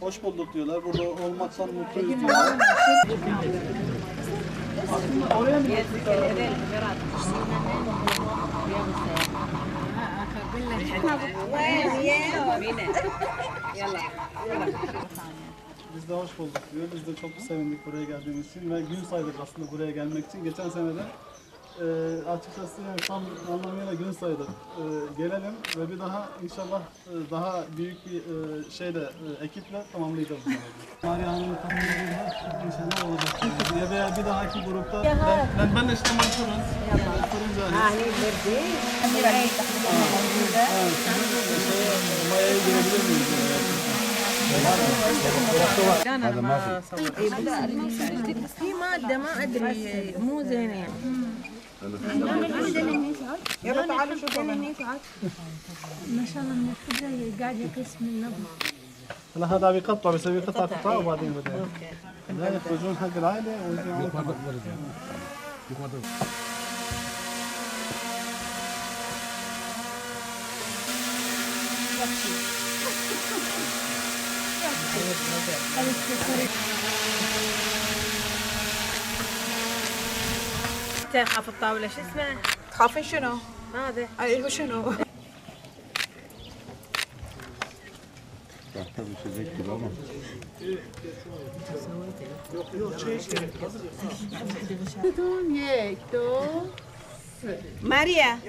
Hoş bulduk diyorlar. Burada olmaktan mutluyuz diyorlar. Biz de hoş bulduk diyor. Biz de çok sevindik buraya geldiğimiz için ve gün saydık aslında buraya gelmek için. Geçen sene de e, açıkçası yani tam anlamıyla gün saydık. E, gelelim ve bir daha inşallah e, daha büyük bir e, şeyle e, ekiple tamamlayacağız. bu seneyi. Maria Hanım'ın katılımıyla inşallah olacak. Ya veya bir dahaki grupta ben, ben, ben de işte Mansur'un. Fırıncı Ali. Maya'ya girebilir miyiz? لا انا ما صورت في ماده ما ادري مو زينه يعني يلا تعالوا شوفوا مني ما شاء الله من قاعد يقيس من النبض هلا هذا بيقطع بيسوي قطع قطع. وبعدين بدأ. لا يخرجون حق العائلة. ويجوا تخاف الطاوله شو اسمه تخافين شنو؟ هذا اي هو شنو؟ ماريا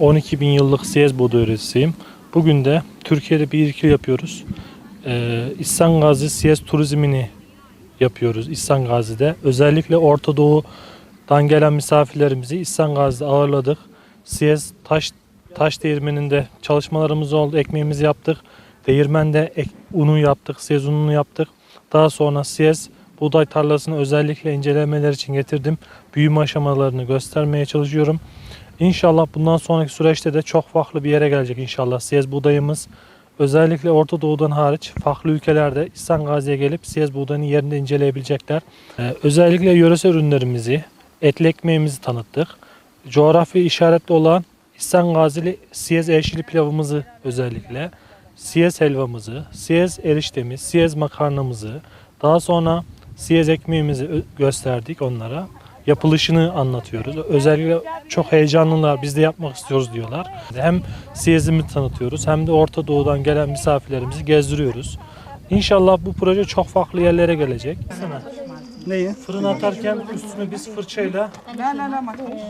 12 bin yıllık Siyez buğday üreticiyim. Bugün de Türkiye'de bir ilki yapıyoruz. Ee, İhsan Gazi Siyez turizmini yapıyoruz İhsan Gazi'de. Özellikle Orta Doğu'dan gelen misafirlerimizi İhsan Gazi'de ağırladık. Siyez taş taş değirmeninde çalışmalarımız oldu. Ekmeğimizi yaptık. Değirmende ek, unu yaptık. Siyez ununu yaptık. Daha sonra Siyez buğday tarlasını özellikle incelemeler için getirdim. Büyüme aşamalarını göstermeye çalışıyorum. İnşallah bundan sonraki süreçte de çok farklı bir yere gelecek inşallah. Siyez buğdayımız özellikle Orta Doğu'dan hariç farklı ülkelerde İhsan Gazi'ye gelip Siyez buğdayının yerini inceleyebilecekler. Ee, özellikle yöresel ürünlerimizi, etli ekmeğimizi tanıttık. Coğrafi işaretli olan İhsan Gazili Siyez eşili pilavımızı özellikle, Siyez helvamızı, Siyez eriştemiz, Siyez makarnamızı, daha sonra Siyez ekmeğimizi gösterdik onlara. Yapılışını anlatıyoruz. Özellikle çok heyecanlılar, biz de yapmak istiyoruz diyorlar. Hem Siyez'imi tanıtıyoruz hem de Orta Doğu'dan gelen misafirlerimizi gezdiriyoruz. İnşallah bu proje çok farklı yerlere gelecek. Neyi? Fırın atarken üstüne biz fırçayla لا لا لا ما تخافش.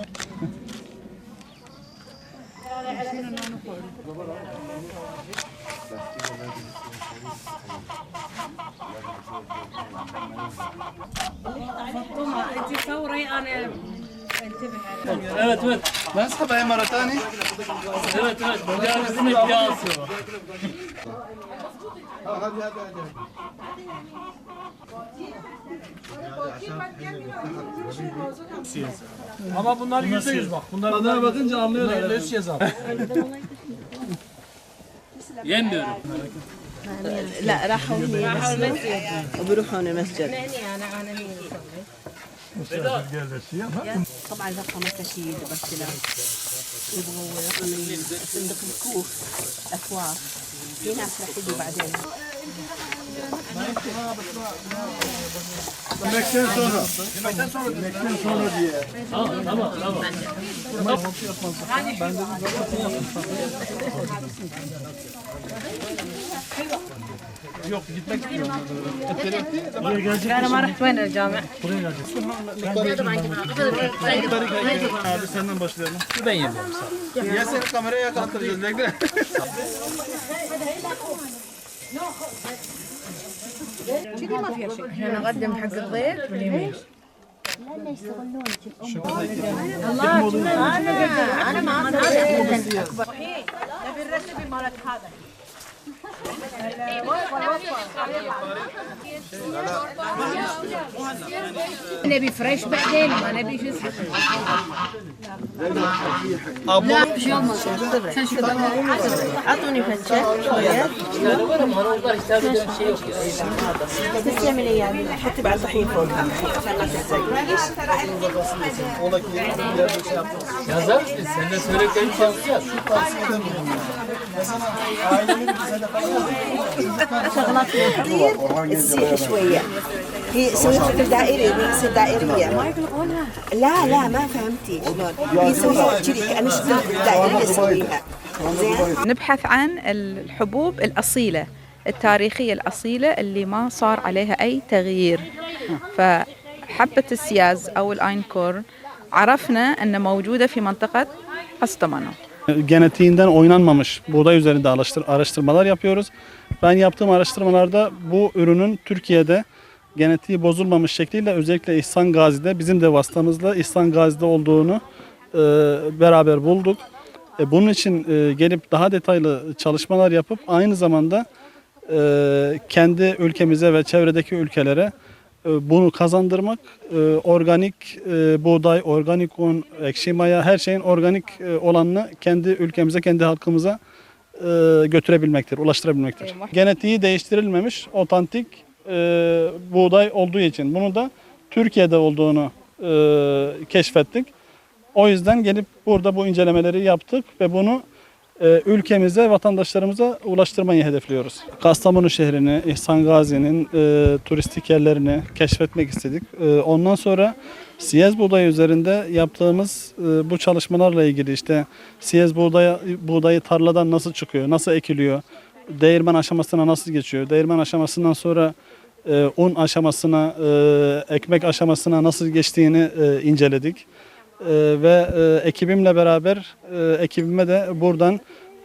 انت صوري انا انتبه Evet evet. نسحبها مرة ثانية Evet evet. Yani üstüne bir yağ asıyor. Ama bunlar yüzde yüz bak. Bunlar Tadına bakınca anlıyorlar. Yüzde yüz yazar. Yemiyorum. لا راحوا هي وبيروحوا المسجد يعني انا انا هي طبعا هكا ما كاش دابا السلام يبغوا صندوق الكوخ اكوار هنا فرحي بعدين Yemekten sonra. Yemekten sonra. Yemekten sonra diye. Tamam tamam tamam. Ben dedim zaten yapmışsam. Yok gitmek istiyorum. Kahraman Rahman Ercami. Buraya geleceksin. Abi senden başlayalım. Ben yemiyorum. Ya seni kameraya kaldıracağız. ما فيها شيء إحنا نقدم حق الضيف واليمين لا لا يشتغلون الله أنا أنا ما أقدر اكبر نبي الرسبي مالت هذا نبي فريش بعدين ما نبي شو اسمه اعطوني فتشه شويه تسلمي لي يعني حتى بعد طحين فوق عشان ما تلزق Oradaki yerde şey yaptınız. Yazarız biz. Seninle söylediklerimizi yazacağız. Mesela شوية هي شكل دائري دائرية لا لا ما فهمتي شلون أنا شفت نبحث عن الحبوب الأصيلة التاريخية الأصيلة اللي ما صار عليها أي تغيير. فحبة السياز أو الأينكور عرفنا انه موجودة في منطقة قسطمنه genetiğinden oynanmamış buğday üzerinde araştır- araştırmalar yapıyoruz. Ben yaptığım araştırmalarda bu ürünün Türkiye'de genetiği bozulmamış şekliyle özellikle İhsan Gazi'de bizim de vasıtamızla İhsan Gazi'de olduğunu e, beraber bulduk. E, bunun için e, gelip daha detaylı çalışmalar yapıp aynı zamanda e, kendi ülkemize ve çevredeki ülkelere bunu kazandırmak, e, organik e, buğday, organik un, ekşi maya her şeyin organik e, olanını kendi ülkemize, kendi halkımıza e, götürebilmektir, ulaştırabilmektir. Genetiği değiştirilmemiş, otantik e, buğday olduğu için bunu da Türkiye'de olduğunu e, keşfettik. O yüzden gelip burada bu incelemeleri yaptık ve bunu e, ülkemize, vatandaşlarımıza ulaştırmayı hedefliyoruz. Kastamonu şehrini, İhsan Gazi'nin e, turistik yerlerini keşfetmek istedik. E, ondan sonra Siyez buğdayı üzerinde yaptığımız e, bu çalışmalarla ilgili işte Siyez buğdayı, buğdayı tarladan nasıl çıkıyor, nasıl ekiliyor, değirmen aşamasına nasıl geçiyor, değirmen aşamasından sonra e, un aşamasına, e, ekmek aşamasına nasıl geçtiğini e, inceledik. E, ve e, ekibimle beraber e, ekibime de buradan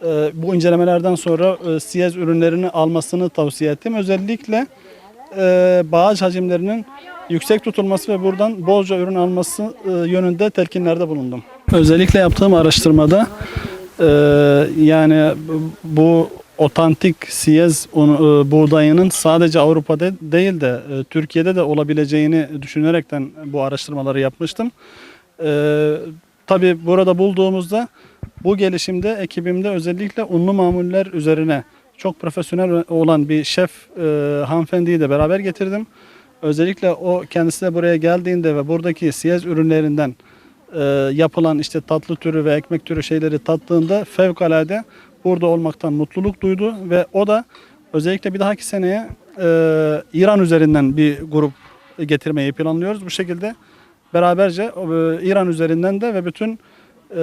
e, bu incelemelerden sonra siyez ürünlerini almasını tavsiye ettim. Özellikle bağış hacimlerinin yüksek tutulması ve buradan bolca ürün alması yönünde telkinlerde bulundum. Özellikle yaptığım araştırmada yani bu otantik siyez buğdayının sadece Avrupa'da değil de Türkiye'de de olabileceğini düşünerekten bu araştırmaları yapmıştım. Ee, tabii burada bulduğumuzda bu gelişimde ekibimde özellikle unlu mamuller üzerine çok profesyonel olan bir şef e, hanımefendiyi de beraber getirdim. Özellikle o kendisi de buraya geldiğinde ve buradaki siyez ürünlerinden e, yapılan işte tatlı türü ve ekmek türü şeyleri tattığında fevkalade burada olmaktan mutluluk duydu ve o da özellikle bir dahaki seneye e, İran üzerinden bir grup getirmeyi planlıyoruz. Bu şekilde beraberce e, İran üzerinden de ve bütün e,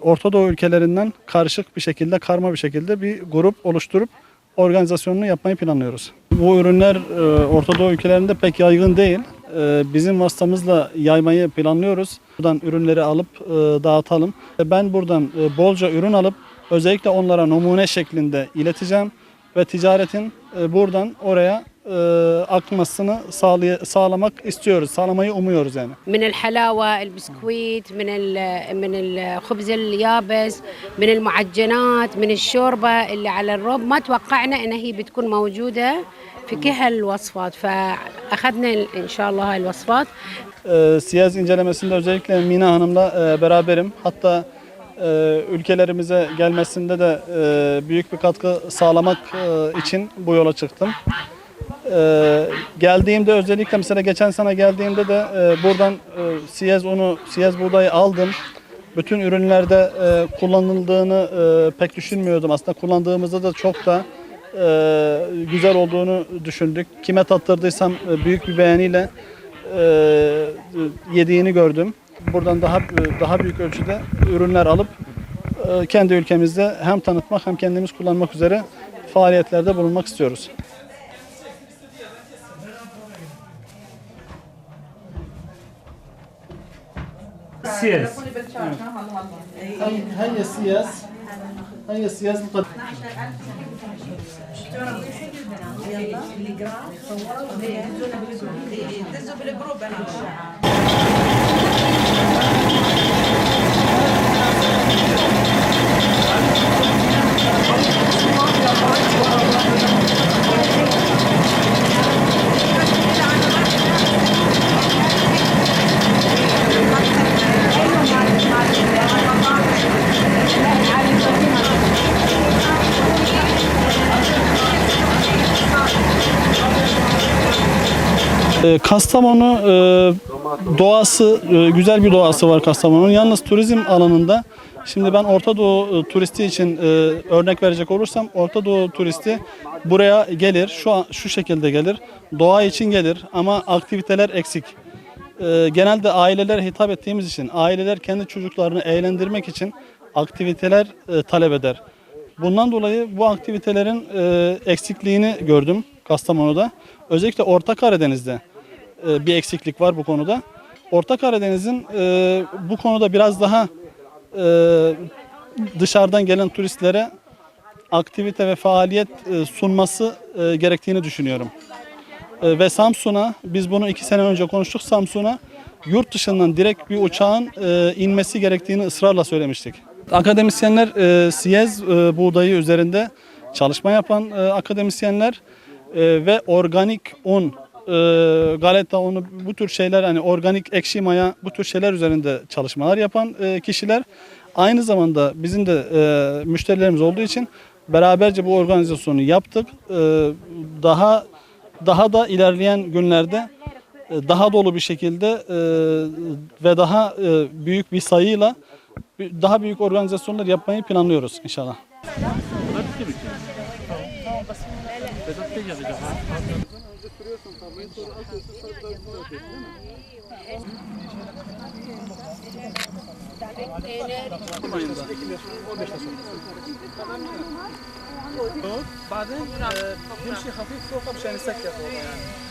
Orta Doğu ülkelerinden karışık bir şekilde, karma bir şekilde bir grup oluşturup organizasyonunu yapmayı planlıyoruz. Bu ürünler e, Orta Doğu ülkelerinde pek yaygın değil. E, Bizim vasıtamızla yaymayı planlıyoruz. Buradan ürünleri alıp e, dağıtalım. Ben buradan bolca ürün alıp özellikle onlara numune şeklinde ileteceğim ve ticaretin buradan oraya e, akmasını sağlay- sağlamak istiyoruz. Sağlamayı umuyoruz yani. من الحلاوة البسكويت من ال- من الخبز اليابس من المعجنات من الشوربة اللي على الرب ما توقعنا ان هي بتكون موجودة في كل هالوصفات فاخذنا ان شاء الله هاي الوصفات e, Siyaz incelemesinde özellikle Mina Hanım'la e, beraberim. Hatta e, ülkelerimize gelmesinde de e, büyük bir katkı sağlamak e, için bu yola çıktım. E, geldiğimde özellikle mesela geçen sene geldiğimde de e, buradan e, siyez unu, siyez buğdayı aldım. Bütün ürünlerde e, kullanıldığını e, pek düşünmüyordum. Aslında kullandığımızda da çok da e, güzel olduğunu düşündük. Kime tattırdıysam e, büyük bir beğeniyle e, yediğini gördüm. Buradan daha daha büyük ölçüde ürünler alıp e, kendi ülkemizde hem tanıtmak hem kendimiz kullanmak üzere faaliyetlerde bulunmak istiyoruz. السياس هيا السياس هيا السياس القديم دزوا Kastamonu e, doğası e, güzel bir doğası var Kastamonu'nun. Yalnız turizm alanında Şimdi ben Orta Doğu e, turisti için örnek verecek olursam Orta Doğu turisti buraya gelir. Şu şu şekilde gelir. Doğa için gelir ama aktiviteler eksik. Genelde ailelere hitap ettiğimiz için aileler kendi çocuklarını eğlendirmek için aktiviteler talep eder. Bundan dolayı bu aktivitelerin eksikliğini gördüm Kastamonu'da. Özellikle Orta Karadeniz'de bir eksiklik var bu konuda. Orta Karadeniz'in e, bu konuda biraz daha e, dışarıdan gelen turistlere aktivite ve faaliyet e, sunması e, gerektiğini düşünüyorum. E, ve Samsun'a biz bunu iki sene önce konuştuk Samsun'a yurt dışından direkt bir uçağın e, inmesi gerektiğini ısrarla söylemiştik. Akademisyenler e, siyez e, buğdayı üzerinde çalışma yapan e, akademisyenler e, ve organik un, e, galeta unu bu tür şeyler hani organik ekşi maya bu tür şeyler üzerinde çalışmalar yapan e, kişiler aynı zamanda bizim de e, müşterilerimiz olduğu için beraberce bu organizasyonu yaptık. E, daha daha da ilerleyen günlerde daha dolu bir şekilde ve daha büyük bir sayıyla daha büyük organizasyonlar yapmayı planlıyoruz inşallah. بعدين بيمشي خفيف فوق مشان يسكر فوق يعني